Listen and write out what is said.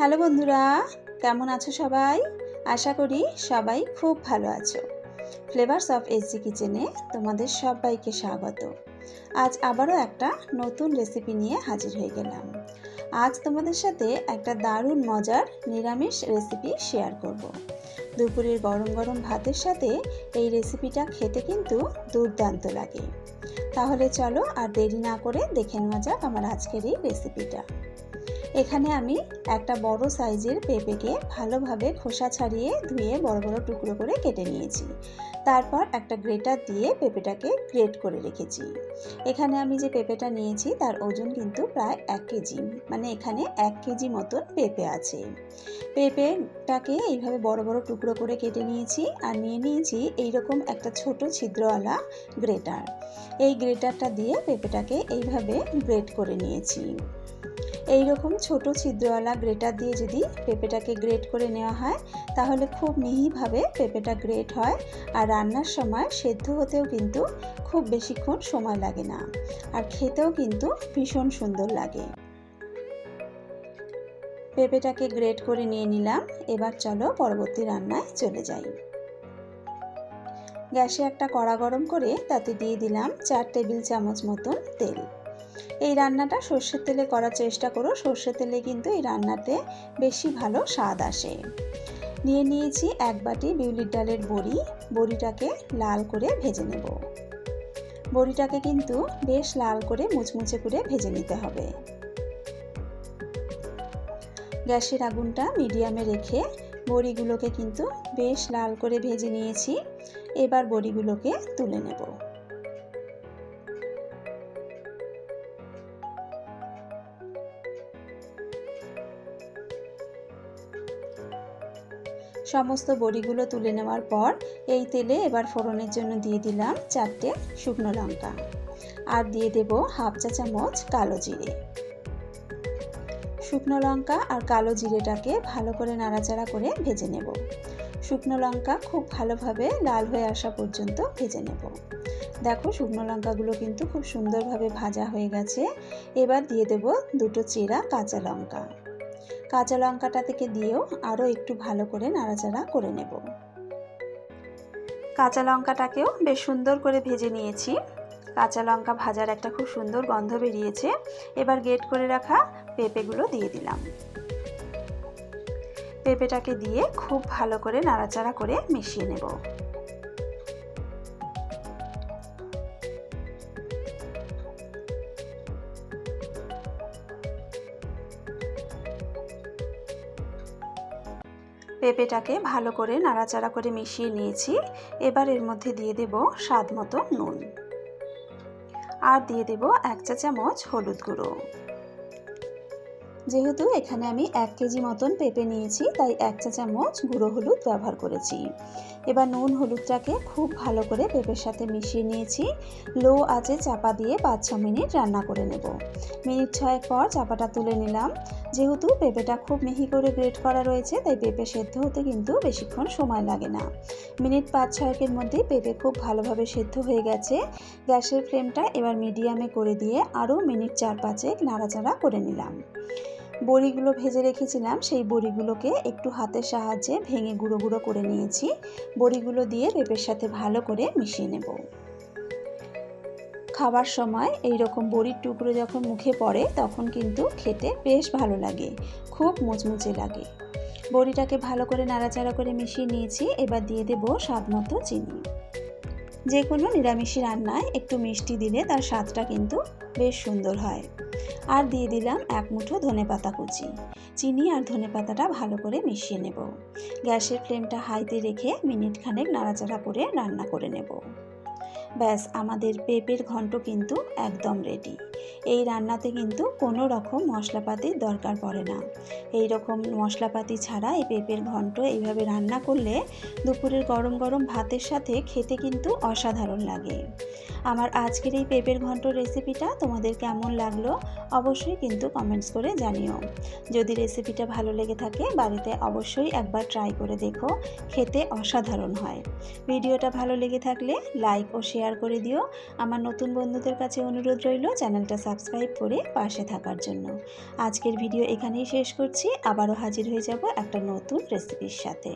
Hello বন্ধুরা, কেমন আছো সবাই? আশা করি সবাই খুব ভালো আছো। ফ্লেভার্স অফ এসজি কিচেনে তোমাদের সবাইকে স্বাগত। আজ আবারও একটা নতুন রেসিপি নিয়ে হাজির হয়ে গেলাম। আজ তোমাদের সাথে একটা দারুণ মজার নিরামিষ রেসিপি শেয়ার করব। দুপুরের গরম গরম ভাতের সাথে এই রেসিপিটা খেতে কিন্তু দুর্দান্ত লাগে। তাহলে চলো আর দেরি না করে দেখে নেওয়া যাক আমার আজকের এই রেসিপিটা এখানে আমি একটা বড় সাইজের পেঁপেকে ভালোভাবে খোসা ছাড়িয়ে ধুয়ে বড় বড় টুকরো করে কেটে নিয়েছি। তারপর একটা গ্রেটার দিয়ে পেঁপেটাকে গ্রেট করে রেখেছি। এখানে আমি যে পেঁপেটা নিয়েছি তার ওজন কিন্তু প্রায় এক কেজি মানে এখানে এক কেজি মতন পেঁপে আছে। পেঁপেটাকে এইভাবে বড় বড় টুকরো করে কেটে নিয়েছি আর নিয়ে নিয়েছি এইরকম একটা ছোট ছিদ্রওয়ালা গ্রেটার। এই গ্রেটারটা দিয়ে পেঁপেটাকে এইভাবে গ্রেট করে নিয়েছি। এই রকম ছোট ছিদ্রওয়ালা গ্রেটার দিয়ে যদি পেঁপেটাকে গ্রেট করে নেওয়া হয়, তাহলে খুব মিহিভাবে পেঁপেটা গ্রেট হয় আর রান্নার সময় সেদ্ধ হতেও কিন্তু খুব বেশিক্ষণ সময় লাগে না। আর খেতেও কিন্তু ভীষণ সুন্দর লাগে। পেঁপেটাকে গ্রেট করে নিয়ে নিলাম, এবার চলো পরবর্তী রান্নায় চলে যাই। গ্যাসে একটা কড়া গরম করে তাতে দিয়ে দিলাম চার টেবিল চামচ মতন তেল। এই রান্নাটা সর্ষের তেলে করার চেষ্টা করো। সর্ষের তেলে কিন্তু এই রান্নাতে বেশি ভালো স্বাদ আসে। নিয়ে নিয়েছি এক বাটি বিউলির ডালের বড়ি। বড়িটাকে লাল করে ভেজে নেব। বড়িটাকে কিন্তু বেশ লাল করে মুচমুচে করে ভেজে নিতে হবে। গ্যাসের আগুনটা মিডিয়ামে রেখে বড়িগুলোকে কিন্তু বেশ লাল করে ভেজে নিয়েছি। এবার বড়িগুলোকে তুলে নেব। সমস্ত বড়িগুলো তুলে নেওয়ার পর এই তেলে এবার ফোড়নের জন্য দিয়ে দিলাম চারটে শুকনো লঙ্কা। আর দিয়ে দেব হাফ চা চামচ কালো জিরে। শুকনো লঙ্কা আর কালো জিরেটাকে ভালো করে নাড়াচাড়া করে ভেজে নেব। শুকনো লঙ্কা খুব ভালোভাবে লাল হয়ে আসা পর্যন্ত ভেজে নেব। দেখো শুকনো লঙ্কাগুলো কিন্তু খুব সুন্দরভাবে ভাজা হয়ে গেছে। এবার দিয়ে দেব দুটো চেরা কাঁচা লঙ্কা। কাঁচা লঙ্কাটা থেকে দিয়েও আরও একটু ভালো করে নাড়াচাড়া করে নেব। কাঁচা লঙ্কাটাকেও বেশ সুন্দর করে ভেজে নিয়েছি। কাঁচা লঙ্কা ভাজার একটা খুব সুন্দর গন্ধ বেরিয়েছে। এবার গেট করে রাখা পেঁপেগুলো দিয়ে দিলাম। পেঁপেটাকে দিয়ে খুব ভালো করে নাড়াচাড়া করে মিশিয়ে নেব। পেঁপেটাকে ভালো করে নাড়াচাড়া করে মিশিয়ে নিয়েছি। এবার এর মধ্যে দিয়ে দেব স্বাদ মতো নুন। আর দিয়ে দেব এক চা চামচ হলুদ গুঁড়ো। যেহেতু এখানে আমি এক কেজি মতন পেঁপে নিয়েছি, তাই এক চা চামচ গুঁড়ো হলুদ ব্যবহার করেছি। এবার নুন হলুদটাকে খুব ভালো করে পেঁপের সাথে মিশিয়ে নিয়েছি। লো আঁচে চাপা দিয়ে পাঁচ ছ মিনিট রান্না করে নেব। মিনিট ছয়েক পর চাপাটা তুলে নিলাম। যেহেতু পেঁপেটা খুব মিহি করে গ্রেট করা রয়েছে, তাই পেঁপে সেদ্ধ হতে কিন্তু বেশিক্ষণ সময় লাগে না। মিনিট পাঁচ ছয়েকের মধ্যে পেঁপে খুব ভালোভাবে সেদ্ধ হয়ে গেছে। গ্যাসের ফ্লেমটা এবার মিডিয়ামে করে দিয়ে আরও মিনিট চার পাঁচেক নাড়াচাড়া করে নিলাম। বড়িগুলো ভেজে রেখেছিলাম, সেই বড়িগুলোকে একটু হাতের সাহায্যে ভেঙে গুঁড়ো গুঁড়ো করে নিয়েছি। বড়িগুলো দিয়ে পেঁপের সাথে ভালো করে মিশিয়ে নেব। খাবার সময় এই রকম বড়ির টুকরো যখন মুখে পড়ে, তখন কিন্তু খেতে বেশ ভালো লাগে, খুব মুচমুচে লাগে। বড়িটাকে ভালো করে নাড়াচাড়া করে মিশিয়ে নিয়েছি, এবার দিয়ে দেব স্বাদ মতো চিনি। যে কোনো নিরামিষি রান্নায় একটু মিষ্টি দিলে তার স্বাদটা কিন্তু বেশ সুন্দর হয়। আর দিয়ে দিলাম এক মুঠো ধনে পাতা কুচি। চিনি আর ধনে পাতাটা ভালো করে মিশিয়ে নেব। গ্যাসের ফ্লেমটা হাইতে রেখে মিনিট খানেক নাড়াচাড়া করে রান্না করে নেব। ব্যাস আমাদের পেঁপের ঘন্ট কিন্তু একদম রেডি এই রান্নাতে কিন্তু কোনো রকম মশলাপাতির দরকার পড়ে না। এই রকম মশলাপাতি ছাড়া এই পেঁপের ঘন্ট এইভাবে রান্না করলে দুপুরের গরম গরম ভাতের সাথে খেতে কিন্তু অসাধারণ লাগে। আমার আজকের এই পেঁপের ঘন্ট রেসিপিটা তোমাদের কেমন লাগল অবশ্যই কিন্তু কমেন্টস করে জানিও। যদি রেসিপিটা ভালো লেগে থাকে বাড়িতে অবশ্যই একবার ট্রাই করে দেখো, খেতে অসাধারণ হয়। ভিডিওটা ভালো লেগে থাকলে লাইক ও শেয়ার করে দিও। আমার নতুন বন্ধুদের কাছে অনুরোধ রইল চ্যানেলটা চ্যানেলটা সাবস্ক্রাইব করে পাশে থাকার জন্য। আজকের ভিডিও এখানেই শেষ করছি। আবারও হাজির হয়ে যাব একটা নতুন রেসিপির সাথে।